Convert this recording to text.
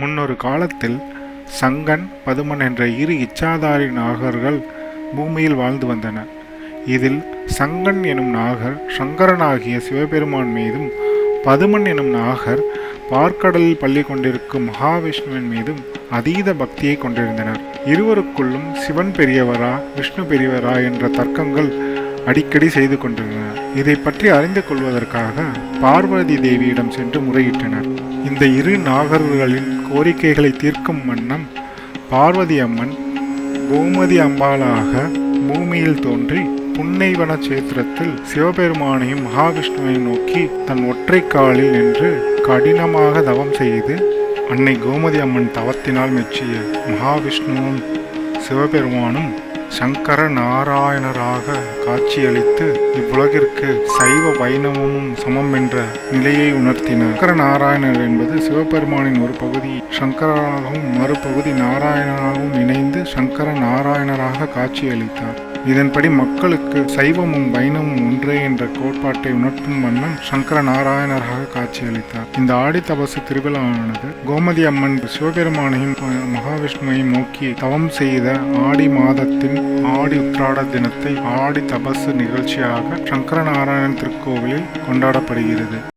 முன்னொரு காலத்தில் சங்கன் பதுமன் என்ற இரு இச்சாதாரி நாகர்கள் பூமியில் வாழ்ந்து வந்தனர் இதில் சங்கன் எனும் நாகர் சங்கரனாகிய சிவபெருமான் மீதும் பதுமன் எனும் நாகர் பார்க்கடலில் பள்ளி கொண்டிருக்கும் மகாவிஷ்ணுவின் மீதும் அதீத பக்தியை கொண்டிருந்தனர். இருவருக்குள்ளும் சிவன் பெரியவரா விஷ்ணு பெரியவரா என்ற தர்க்கங்கள் அடிக்கடி செய்து கொண்டிருந்தனர் இதை பற்றி அறிந்து கொள்வதற்காக பார்வதி தேவியிடம் சென்று முறையிட்டனர். இந்த இரு நாகர்களின் கோரிக்கைகளை தீர்க்கும் வண்ணம் பார்வதி அம்மன் கோமதி அம்பாளாக பூமியில் தோன்றி புன்னைவன சேத்திரத்தில் சிவபெருமானையும் மகாவிஷ்ணுவையும் நோக்கி தன் ஒற்றை காலில் நின்று கடினமாக தவம் செய்து அன்னை கோமதி அம்மன் தவத்தினால் மெச்சிய மகாவிஷ்ணுவும் சிவபெருமானும் சங்கர நாராயணராக காட்சியளித்து இவ்வுலகிற்கு சைவ வைணவமும் சமம் என்ற நிலையை உணர்த்தினார். சங்கர நாராயணர் என்பது சிவபெருமானின் ஒரு பகுதி சங்கரனாகவும் மறுபகுதி நாராயணனாகவும் இணைந்து சங்கர நாராயணராக காட்சியளித்தார். இதன்படி மக்களுக்கு சைவமும் வைணமும் ஒன்றே என்ற கோட்பாட்டை உணர்த்தும் வண்ணம் சங்கர நாராயணராக காட்சியளித்தார். இந்த ஆடி தபசு திருவிழாவானது கோமதி அம்மன் சிவபெருமானையும் மகாவிஷ்ணுவையும் நோக்கி தவம் செய்த ஆடி மாதத்தின் ஆடி உத்ராட தினத்தை ஆடி தபசு நிகழ்ச்சியாக சங்கர நாராயணன் திருக்கோவிலில் கொண்டாடப்படுகிறது.